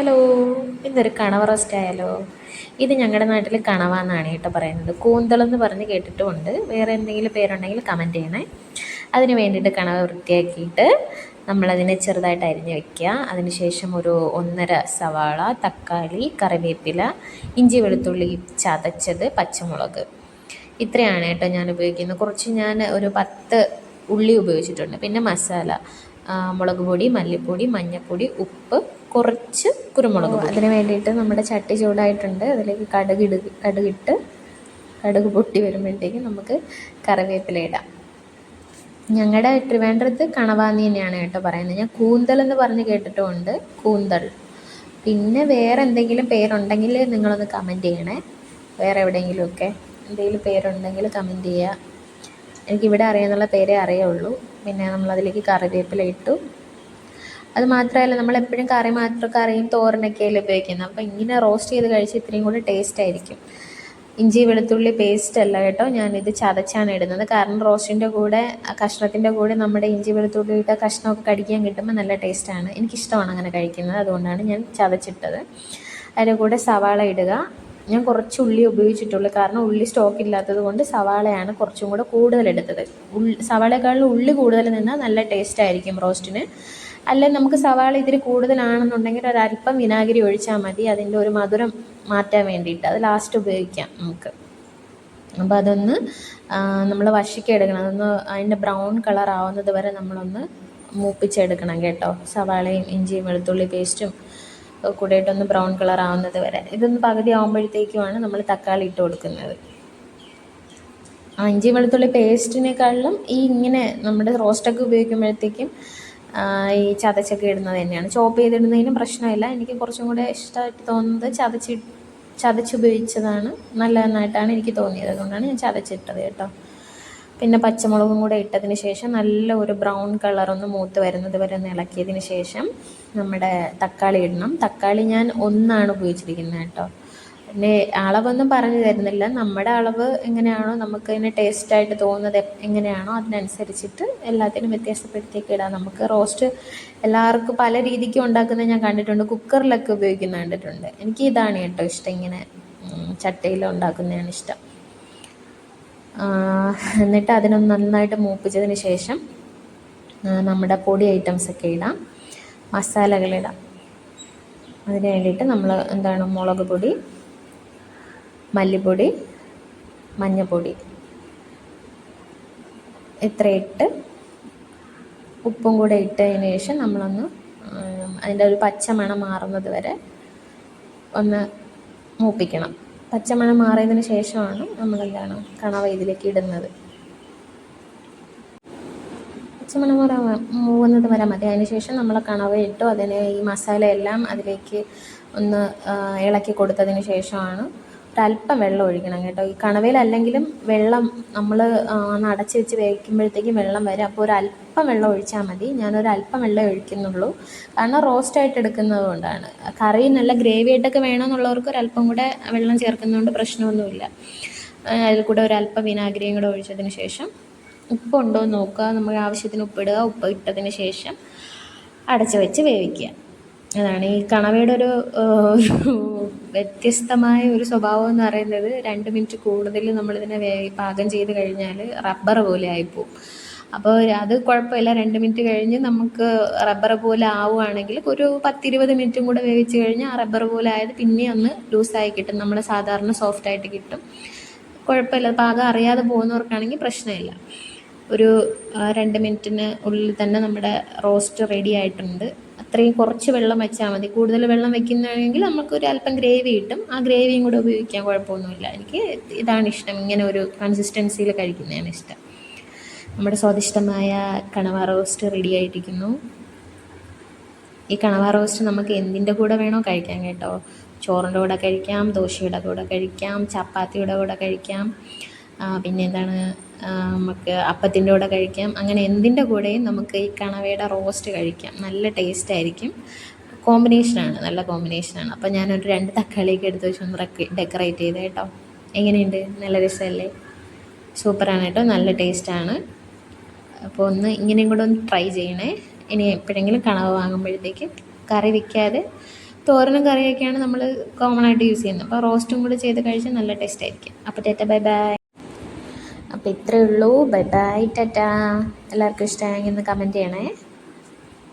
Hello ഇന്നൊരു കണവ roast ആയാലോ? ഇത് ഞങ്ങളുടെ നാട്ടിൽ കണവ എന്നാണ് കേട്ടോ പറയുന്നത്. കൂന്തളെന്ന് പറഞ്ഞ് കേട്ടിട്ടുമുണ്ട്. വേറെ എന്തെങ്കിലും പേരുണ്ടെങ്കിൽ കമന്റ് ചെയ്യണേ. അതിന് വേണ്ടിയിട്ട് കണവ വൃത്തിയാക്കിയിട്ട് നമ്മളതിനെ ചെറുതായിട്ട് അരിഞ്ഞ് വെക്കുക അതിനുശേഷം ഒരു ഒന്നര സവാള തക്കാളി കറിവേപ്പില ഇഞ്ചി വെളുത്തുള്ളി ചതച്ചത് പച്ചമുളക്. ഇത്രയാണ് കേട്ടോ ഞാൻ ഉപയോഗിക്കുന്നത്. കുറച്ച് ഞാൻ ഒരു പത്ത് ഉള്ളി ഉപയോഗിച്ചിട്ടുണ്ട്. പിന്നെ മസാല മുളക് പൊടി മല്ലിപ്പൊടി മഞ്ഞൾപ്പൊടി ഉപ്പ് കുറച്ച് കുരുമുളക് അതിന് വേണ്ടിയിട്ട് നമ്മുടെ ചട്ടി ചൂടായിട്ടുണ്ട്. അതിലേക്ക് കടുക് ഇട കടുകിട്ട് കടുക് പൊട്ടി വരുമ്പോഴത്തേക്കും നമുക്ക് കറിവേപ്പില ഇടാം. ഞങ്ങളുടെ ട്രിവാൻഡ്രത്ത് കണവാന്നി തന്നെയാണ് കേട്ടോ പറയുന്നത്. ഞാൻ കൂന്തൽ എന്ന് പറഞ്ഞ് കേട്ടിട്ടുമുണ്ട് കൂന്തൽ. പിന്നെ വേറെ എന്തെങ്കിലും പേരുണ്ടെങ്കിൽ നിങ്ങളൊന്ന് കമന്റ് ചെയ്യണേ. വേറെ എവിടെയെങ്കിലുമൊക്കെ എന്തെങ്കിലും പേരുണ്ടെങ്കിൽ കമന്റ് ചെയ്യുക എനിക്കിവിടെ അറിയാമെന്നുള്ള പേരേ അറിയുള്ളൂ. പിന്നെ നമ്മളതിലേക്ക് കറിവേപ്പില ഇട്ടു. അത് മാത്രമല്ല നമ്മൾ എപ്പോഴും കറി മാത്രം കറിയും തോരനൊക്കെയല്ലേ ഉപയോഗിക്കുന്നത്? അപ്പോൾ ഇങ്ങനെ റോസ്റ്റ് ചെയ്ത് കഴിച്ച് ഇത്രയും കൂടി ടേസ്റ്റ് ആയിരിക്കും. ഇഞ്ചി വെളുത്തുള്ളി പേസ്റ്റ് അല്ല കേട്ടോ ഞാനിത് ചതച്ചാണ് ഇടുന്നത്. കാരണം റോസ്റ്റിന്റെ കൂടെ കഷ്ണത്തിന്റെ കൂടെ നമ്മുടെ ഇഞ്ചി വെളുത്തുള്ളി ഇട്ട കഷ്ണമൊക്കെ കടിക്കാൻ കിട്ടുമ്പോൾ നല്ല ടേസ്റ്റാണ് എനിക്കിഷ്ടമാണ് അങ്ങനെ കഴിക്കുന്നത്. അതുകൊണ്ടാണ് ഞാൻ ചതച്ചിട്ടത്. അതിന്റെ കൂടെ സവാള ഇടുക. ഞാൻ കുറച്ച് ഉള്ളി ഉപയോഗിച്ചിട്ടുള്ളൂ. കാരണം ഉള്ളി സ്റ്റോക്ക് ഇല്ലാത്തത് കൊണ്ട് സവാളയാണ് കുറച്ചും കൂടെ കൂടുതൽ എടുത്തത്. ഉള്ളി സവാളയെക്കാളും ഉള്ളി കൂടുതൽ നിന്നാൽ നല്ല ടേസ്റ്റ് ആയിരിക്കും റോസ്റ്റിന് അല്ല നമുക്ക് സവാള ഇതിൽ കൂടുതലാണെന്നുണ്ടെങ്കിൽ ഒരല്പം വിനാഗിരി ഒഴിച്ചാൽ മതി. അതിന്റെ ഒരു മധുരം മാറ്റാൻ വേണ്ടിയിട്ട് അത് ലാസ്റ്റ് ഉപയോഗിക്കാം നമുക്ക്. അപ്പോൾ അതൊന്ന് നമ്മൾ വശിക്കെടുക്കണം അതൊന്ന് അതിന്റെ ബ്രൗൺ കളർ ആവുന്നത് വരെ നമ്മളൊന്ന് മൂപ്പിച്ചെടുക്കണം കേട്ടോ. സവാളയും ഇഞ്ചിയും വെളുത്തുള്ളി പേസ്റ്റും കൂടിയിട്ടൊന്ന് ബ്രൗൺ കളർ ആവുന്നത് വരെ. ഇതൊന്ന് പകുതി ആകുമ്പോഴത്തേക്കുമാണ് നമ്മൾ തക്കാളി ഇട്ട് കൊടുക്കുന്നത്. ആ ഇഞ്ചി വെളുത്തുള്ളി പേസ്റ്റിനേക്കാളിലും ഈ ഇങ്ങനെ നമ്മുടെ റോസ്റ്റൊക്കെ ഉപയോഗിക്കുമ്പോഴത്തേക്കും ഈ ചതച്ചൊക്കെ ഇടുന്നത് തന്നെയാണ്. ചോപ്പ് ചെയ്തിടുന്നതിനും പ്രശ്നമില്ല. എനിക്ക് കുറച്ചും കൂടെ ഇഷ്ടമായിട്ട് തോന്നുന്നത് ചതച്ച് ചതച്ചുപയോഗിച്ചതാണ്. നല്ലതെന്നായിട്ടാണ് എനിക്ക് തോന്നിയത്. അതുകൊണ്ടാണ് ഞാൻ ചതച്ചിട്ടത് കേട്ടോ. പിന്നെ പച്ചമുളകും കൂടെ ഇട്ടതിന് ശേഷം നല്ല ഒരു ബ്രൗൺ കളറൊന്ന് മൂത്ത് വരുന്നത് വരെ ഒന്ന് ഇളക്കിയതിന് ശേഷം നമ്മുടെ തക്കാളി ഇടണം. തക്കാളി ഞാൻ ഒന്നാണ് ഉപയോഗിച്ചിരിക്കുന്നത് കേട്ടോ. പിന്നെ അളവൊന്നും പറഞ്ഞു തരുന്നില്ല. നമ്മുടെ അളവ് എങ്ങനെയാണോ നമുക്ക് അതിന് ടേസ്റ്റായിട്ട് തോന്നുന്നത് എങ്ങനെയാണോ അതിനനുസരിച്ചിട്ട് എല്ലാത്തിനും വ്യത്യാസപ്പെടുത്തിയൊക്കെ ഇടാം. നമുക്ക് റോസ്റ്റ് എല്ലാവർക്കും പല രീതിക്കും ഉണ്ടാക്കുന്നത് ഞാൻ കണ്ടിട്ടുണ്ട്. കുക്കറിലൊക്കെ ഉപയോഗിക്കുന്ന കണ്ടിട്ടുണ്ട്. എനിക്ക് ഇതാണ് കേട്ടോ ഇഷ്ടം. ഇങ്ങനെ ചട്ടയിൽ ഉണ്ടാക്കുന്നതാണ് ഇഷ്ടം. എന്നിട്ട് അതിനൊന്ന് നന്നായിട്ട് മൂപ്പിച്ചതിന് ശേഷം നമ്മുടെ പൊടി ഐറ്റംസൊക്കെ ഇടാം. മസാലകളിടാം അതിന് വേണ്ടിയിട്ട് നമ്മൾ എന്താണ് മുളക് പൊടി മല്ലിപ്പൊടി മഞ്ഞൾപ്പൊടി ഇട്ട് ഉപ്പും കൂടെ ഇട്ടതിന് ശേഷം നമ്മളൊന്ന് അതിന്റെ ഒരു പച്ചമണം മാറുന്നത് വരെ ഒന്ന് മൂപ്പിക്കണം. പച്ചമണം മാറിയതിന് ശേഷമാണ് നമ്മളെന്താണ് കണവ ഇതിലേക്ക് ഇടുന്നത്. പച്ചമണം മാറ മൂവുന്നത് വരെ മതി. അതിന് ശേഷം നമ്മൾ കണവ ഇട്ടു അതിന് ഈ മസാലയെല്ലാം അതിലേക്ക് ഒന്ന് ഇളക്കി കൊടുത്തതിന് ശേഷമാണ് ഒരല്പം വെള്ളം ഒഴിക്കണം കേട്ടോ. ഈ കണവയിലല്ലെങ്കിലും വെള്ളം നമ്മൾ അടച്ച് വെച്ച് വേവിക്കുമ്പോഴത്തേക്കും വെള്ളം വരും. അപ്പോൾ ഒരു അല്പം വെള്ളം ഒഴിച്ചാൽ മതി. ഞാനൊരല്പം വെള്ളം ഒഴിക്കുന്നുള്ളൂ. കാരണം റോസ്റ്റായിട്ട് എടുക്കുന്നത് കൊണ്ടാണ്. കറി നല്ല ഗ്രേവി ആയിട്ടൊക്കെ വേണമെന്നുള്ളവർക്ക് ഒരല്പം കൂടെ വെള്ളം ചേർക്കുന്നതുകൊണ്ട് പ്രശ്നമൊന്നുമില്ല. അതിൽ കൂടെ ഒരല്പം വിനാഗിരിയും കൂടെ ഒഴിച്ചതിന് ശേഷം ഉപ്പുണ്ടോ എന്ന് നോക്കുക. നമ്മൾ ആവശ്യത്തിന് ഉപ്പിടുക ഉപ്പ് ഇട്ടതിന് ശേഷം അടച്ച് വെച്ച് വേവിക്കുക. അതാണ്. ഈ കണവയുടെ ഒരു വ്യത്യസ്തമായ ഒരു സ്വഭാവം എന്ന് പറയുന്നത് രണ്ട് മിനിറ്റ് കൂടുതൽ നമ്മളിതിനെ വേ പാകം ചെയ്ത് കഴിഞ്ഞാൽ റബ്ബർ പോലെ ആയിപ്പോവും. അപ്പോൾ അത് കുഴപ്പമില്ല. രണ്ട് മിനിറ്റ് കഴിഞ്ഞ് നമുക്ക് റബ്ബർ പോലെ ആവുകയാണെങ്കിൽ ഒരു പത്തിരുപത് മിനിറ്റും കൂടെ വേവിച്ച് കഴിഞ്ഞാൽ ആ റബ്ബർ പോലെ ആയത് പിന്നെ ഒന്ന് ലൂസായി കിട്ടും. നമ്മൾ സാധാരണ സോഫ്റ്റായിട്ട് കിട്ടും. കുഴപ്പമില്ല. പാകം അറിയാതെ പോകുന്നവർക്കാണെങ്കിൽ പ്രശ്നമില്ല. ഒരു രണ്ട് മിനിറ്റിന് ഉള്ളിൽ തന്നെ നമ്മുടെ റോസ്റ്റ് റെഡി ആയിട്ടുണ്ട്. അത്രയും കുറച്ച് വെള്ളം വെച്ചാൽ മതി. കൂടുതൽ വെള്ളം വെക്കുന്നതാണെങ്കിൽ നമുക്കൊരു അല്പം ഗ്രേവി കിട്ടും. ആ ഗ്രേവിയും കൂടെ ഉപയോഗിക്കാൻ കുഴപ്പമൊന്നുമില്ല. എനിക്ക് ഇതാണ് ഇഷ്ടം. ഇങ്ങനെ ഒരു കൺസിസ്റ്റൻസിയിൽ കഴിക്കുന്നതാണ് ഇഷ്ടം. നമ്മുടെ സ്വാദിഷ്ടമായ കണവ റോസ്റ്റ് റെഡി ആയിട്ടിരിക്കുന്നു. ഈ കണവ റോസ്റ്റ് നമുക്ക് എന്തിന്റെ കൂടെ വേണോ കഴിക്കാൻ കേട്ടോ. ചോറിന്റെ കൂടെ കഴിക്കാം ദോശയുടെ കൂടെ കഴിക്കാം ചപ്പാത്തിയുടെ കൂടെ കഴിക്കാം. പിന്നെ എന്താണ്? നമുക്ക് അപ്പത്തിന്റെ കൂടെ കഴിക്കാം. അങ്ങനെ എന്തിന്റെ കൂടെയും നമുക്ക് ഈ കണവയുടെ റോസ്റ്റ് കഴിക്കാം. നല്ല ടേസ്റ്റ് ആയിരിക്കും. കോമ്പിനേഷനാണ് നല്ല കോമ്പിനേഷനാണ് അപ്പോൾ ഞാനൊരു രണ്ട് തക്കാളിയൊക്കെ എടുത്ത് വെച്ച് ഒന്ന് ഡെക്കറേറ്റ് ചെയ്ത് കേട്ടോ. എങ്ങനെയുണ്ട്? നല്ല രസമല്ലേ? സൂപ്പറാണ് കേട്ടോ നല്ല ടേസ്റ്റാണ് അപ്പോൾ ഒന്ന് ഇങ്ങനെയും കൂടെ ഒന്ന് ട്രൈ ചെയ്യണേ. ഇനി എപ്പോഴെങ്കിലും കണവ് വാങ്ങുമ്പോഴത്തേക്ക് കറി വയ്ക്കാതെ തോരനും കറിയൊക്കെയാണ് നമ്മൾ കോമൺ ആയിട്ട് യൂസ് ചെയ്യുന്നത്. അപ്പോൾ റോസ്റ്റും കൂടെ ചെയ്ത് കഴിച്ചാൽ നല്ല ടേസ്റ്റ് ആയിരിക്കും. അപ്പോൾ ടാറ്റ ബൈ ബൈ അപ്പോൾ ഇത്രയേ ഉള്ളൂ. Bye bye tata. എല്ലാവർക്കും ഇഷ്ടമായെങ്കിൽ ഒന്ന് കമന്റ് ചെയ്യണേ.